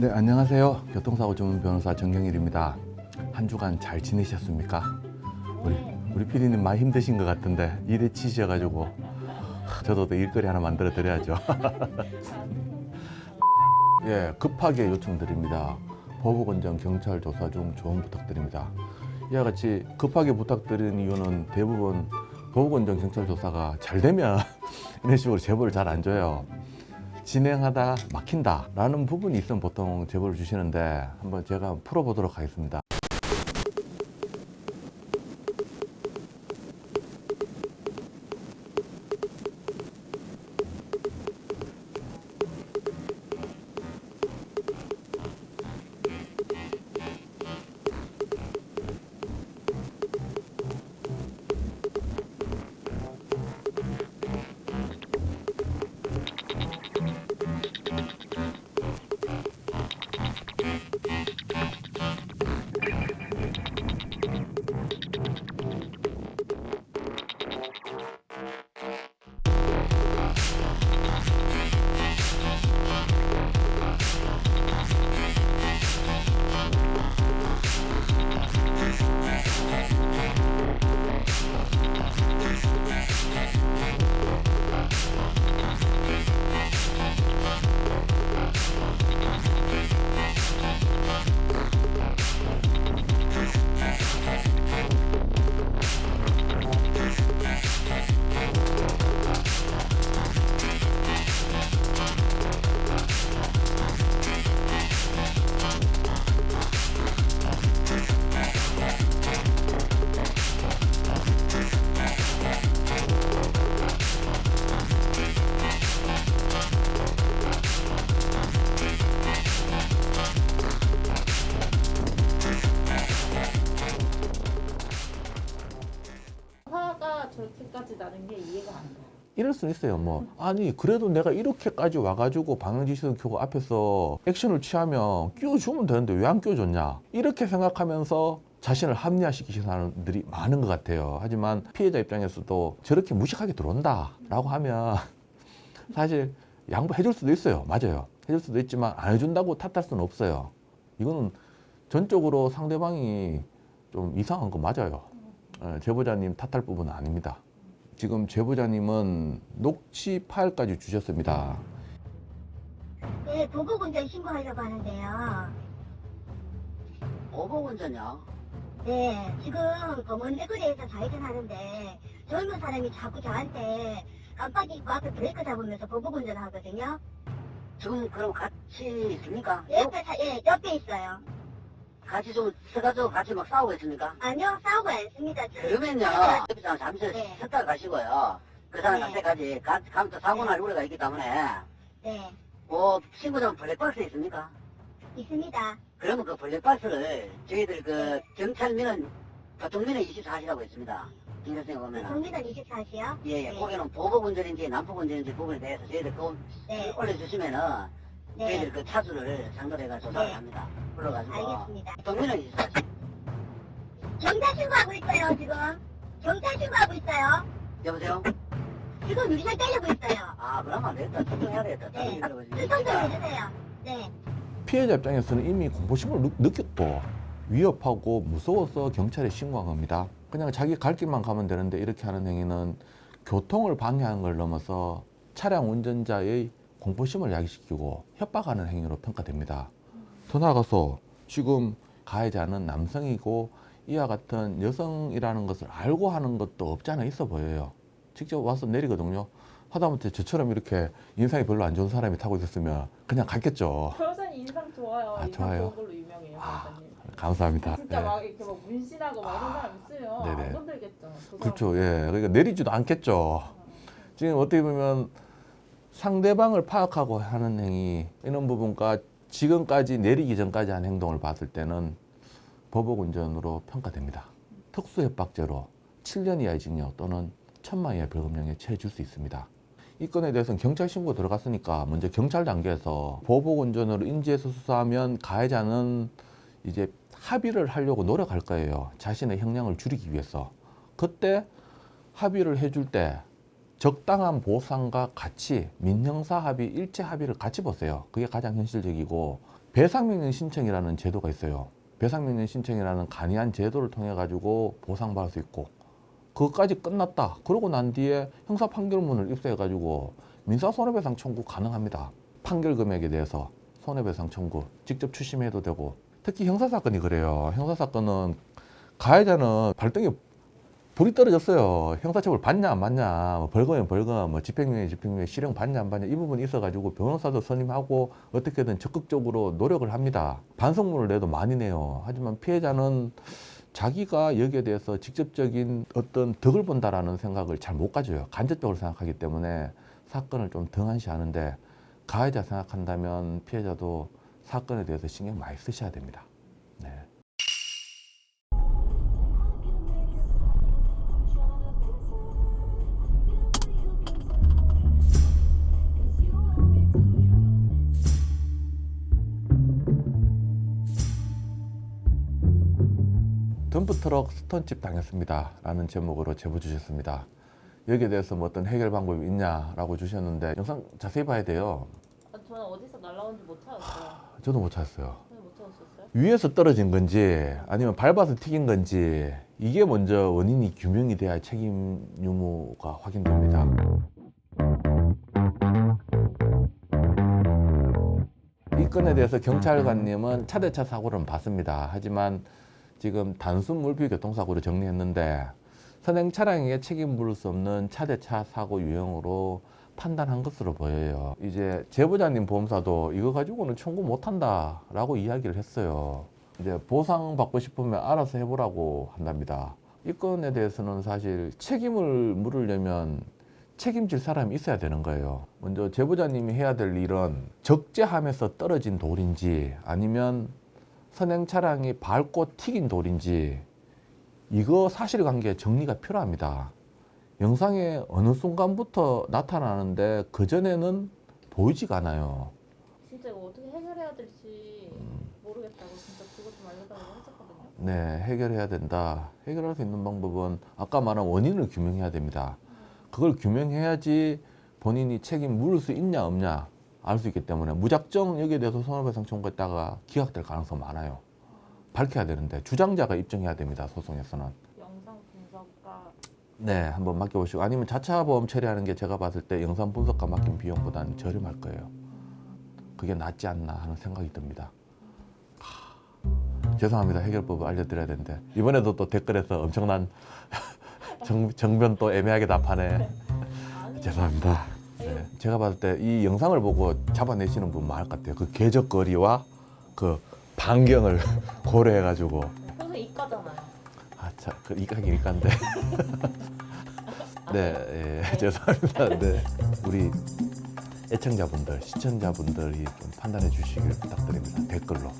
네, 안녕하세요. 교통사고 전문 변호사 정경일입니다. 한 주간 잘 지내셨습니까? 우리 우리 PD님 많이 힘드신 것 같은데 일에 치셔가지고 저도 또 일거리 하나 만들어 드려야죠. 예, 급하게 요청드립니다. 보복원정 경찰 조사 중 조언 부탁드립니다. 이와 같이 급하게 부탁드리는 이유는 대부분 보복원정 경찰 조사가 잘 되면 이런 식으로 제보를 잘 안 줘요. 진행하다 막힌다 라는 부분이 있으면 보통 제보를 주시는데 한번 제가 풀어보도록 하겠습니다. 화가 저렇게까지 나는 게 이해가 안 가요. 이럴 수는 있어요. 뭐 아니 그래도 내가 이렇게까지 와가지고 방향지시등 켜고 앞에서 액션을 취하면 끼워주면 되는데 왜 안 끼워줬냐 이렇게 생각하면서 자신을 합리화시키시는 사람들이 많은 것 같아요. 하지만 피해자 입장에서도 저렇게 무식하게 들어온다라고 하면 사실 양보해줄 수도 있어요. 맞아요. 해줄 수도 있지만 안 해준다고 탓할 수는 없어요. 이거는 전적으로 상대방이 좀 이상한 거 맞아요. 예, 제보자님 탓할 부분은 아닙니다. 지금 제보자님은 녹취 파일까지 주셨습니다. 네, 보복 운전 신고하려고 하는데요. 보복 운전이요? 네, 지금 검은 대거리에서 좌회전 하는데 젊은 사람이 자꾸 저한테 깜빡이 입고 앞에 브레이크 잡으면서 보복 운전 하거든요. 지금 그럼 같이 있습니까? 옆에, 사, 예, 옆에 있어요. 같이 좀 서가지고 같이 막 싸우고 있습니까? 아니요, 싸우고 않습니다. 그러면요, 옆에서 잠시 네. 쉬었다 가시고요. 그 사람 네. 갈 때까지 가, 가면 또 사고 날 우려가 있기 때문에, 네, 뭐, 친구들은 블랙박스 있습니까? 있습니다. 그러면 그 블랙박스를 저희들 그 경찰민은, 교통민은 24시라고 있습니다. 김선생님 보면은. 국민은 24시요? 예, 예. 네. 거기는 보복 운전인지 난폭 운전인지 부분에 대해서 저희들 그 네, 올려주시면은, 네, 저희들 그 차주를 상대로 해가 조사를 네. 합니다. 불러가지고. 알겠습니다. 교통민은 24시. 경찰 신고하고 있어요, 지금. 경찰 신고하고 있어요. 여보세요? 지금 유리살 때리고 있어요. 아, 그러면 안 되겠다. 집중해야 되겠다. 네, 수송 좀. 해주세요. 네. 피해자 입장에서는 이미 공포심을 느- 느꼈고 위협하고 무서워서 경찰에 신고한 겁니다. 그냥 자기 갈 길만 가면 되는데 이렇게 하는 행위는 교통을 방해하는 걸 넘어서 차량 운전자의 공포심을 야기시키고 협박하는 행위로 평가됩니다. 더 나아가서 지금 가해자는 남성이고 이와 같은 여성이라는 것을 알고 하는 것도 없지 않아 있어 보여요. 직접 와서 내리거든요. 하다못해 저처럼 이렇게 인상이 별로 안 좋은 사람이 타고 있었으면 그냥 갔겠죠. 변호사님 인상 좋아요. 아, 인상 좋아요? 좋은 걸로 유명해요, 아. 감사합니다. 진짜 네. 막 이렇게 막 문신하고 막 이런 아, 사람 있으면 네네. 안 건들겠죠. 그 그렇죠. 예. 그러니까 내리지도 않겠죠. 지금 어떻게 보면 상대방을 파악하고 하는 행위 이런 부분과 지금까지 내리기 전까지 한 행동을 봤을 때는 보복운전으로 평가됩니다. 특수협박죄로 7년 이하의 징역 또는 천만 이하의 벌금형에 처해질 수 있습니다. 이 건에 대해서는 경찰 신고 들어갔으니까 먼저 경찰 단계에서 보복운전으로 인지해서 수사하면 가해자는 이제 합의를 하려고 노력할 거예요. 자신의 형량을 줄이기 위해서. 그때 합의를 해줄 때 적당한 보상과 같이 민형사 합의, 일체 합의를 같이 보세요. 그게 가장 현실적이고 배상명령 신청이라는 제도가 있어요. 배상명령 신청이라는 간이한 제도를 통해 가지고 보상받을 수 있고 그것까지 끝났다. 그러고 난 뒤에 형사 판결문을 입수해 가지고 민사 손해배상 청구 가능합니다. 판결 금액에 대해서 손해배상 청구 직접 추심해도 되고 특히 형사 사건이 그래요. 형사 사건은 가해자는 발등에 불이 떨어졌어요. 형사처벌 받냐 안 받냐, 뭐 벌금이면 벌금, 뭐 집행유예 집행유예 실형 받냐 안 받냐 이 부분이 있어가지고 변호사도 선임하고 어떻게든 적극적으로 노력을 합니다. 반성문을 내도 많이 내요. 하지만 피해자는 자기가 여기에 대해서 직접적인 어떤 덕을 본다라는 생각을 잘 못 가져요. 간접적으로 생각하기 때문에 사건을 좀 등한시하는데 가해자 생각한다면 피해자도 사건에 대해서 신경 많이 쓰셔야 됩니다. 네. 덤프 트럭 스톤칩 당했습니다. 라는 제목으로 제보 주셨습니다. 여기에 대해서 뭐 어떤 해결 방법이 있냐라고 주셨는데 영상 자세히 봐야 돼요. 아, 저는 어디서 날라온지 못 찾았어요. 저도 못 찾았어요. 못 찾으셨어요? 위에서 떨어진 건지 아니면 밟아서 튀긴 건지 이게 먼저 원인이 규명이 돼야 책임 유무가 확인됩니다. 이 건에 대해서 경찰관님은 차대차 사고를 봤습니다. 하지만 지금 단순 물피 교통사고로 정리했는데 선행 차량에게 책임 물을 수 없는 차대차 사고 유형으로 판단한 것으로 보여요. 이제 제보자님 보험사도 이거 가지고는 청구 못 한다라고 이야기를 했어요. 이제 보상 받고 싶으면 알아서 해보라고 한답니다. 이 건에 대해서는 사실 책임을 물으려면 책임질 사람이 있어야 되는 거예요. 먼저 제보자님이 해야 될 일은 적재함에서 떨어진 돌인지 아니면 선행 차량이 밟고 튀긴 돌인지 이거 사실관계 정리가 필요합니다. 영상에 어느 순간부터 나타나는데 그 전에는 보이지가 않아요. 진짜 이거 어떻게 해결해야 될지 모르겠다고 진짜 그것 좀 알려달라고 했었거든요. 네, 해결해야 된다. 해결할 수 있는 방법은 아까 말한 원인을 규명해야 됩니다. 그걸 규명해야지 본인이 책임 물을 수 있냐 없냐 알 수 있기 때문에 무작정 여기에 대해서 손해배상 청구했다가 기각될 가능성 많아요. 밝혀야 되는데 주장자가 입증해야 됩니다. 소송에서는. 영상 분석가 네, 한번 맡겨보시고 아니면 자차 보험 처리하는 게 제가 봤을 때 영상 분석가 맡긴 비용보다는 저렴할 거예요. 그게 낫지 않나 하는 생각이 듭니다. 하, 죄송합니다. 해결법을 알려드려야 되는데 이번에도 또 댓글에서 엄청난 정, 정변 또 애매하게 답하네. 아니 죄송합니다. 네, 제가 봤을 때 이 영상을 보고 잡아내시는 분 많을 것 같아요. 그 궤적 거리와 그 반경을 고려해가지고 선생님 이과잖아요. 아, 자, 그 이까긴 이까인데. 네, 예, 죄송합니다. 네, 우리 애청자분들, 시청자분들이 좀 판단해 주시길 부탁드립니다. 댓글로.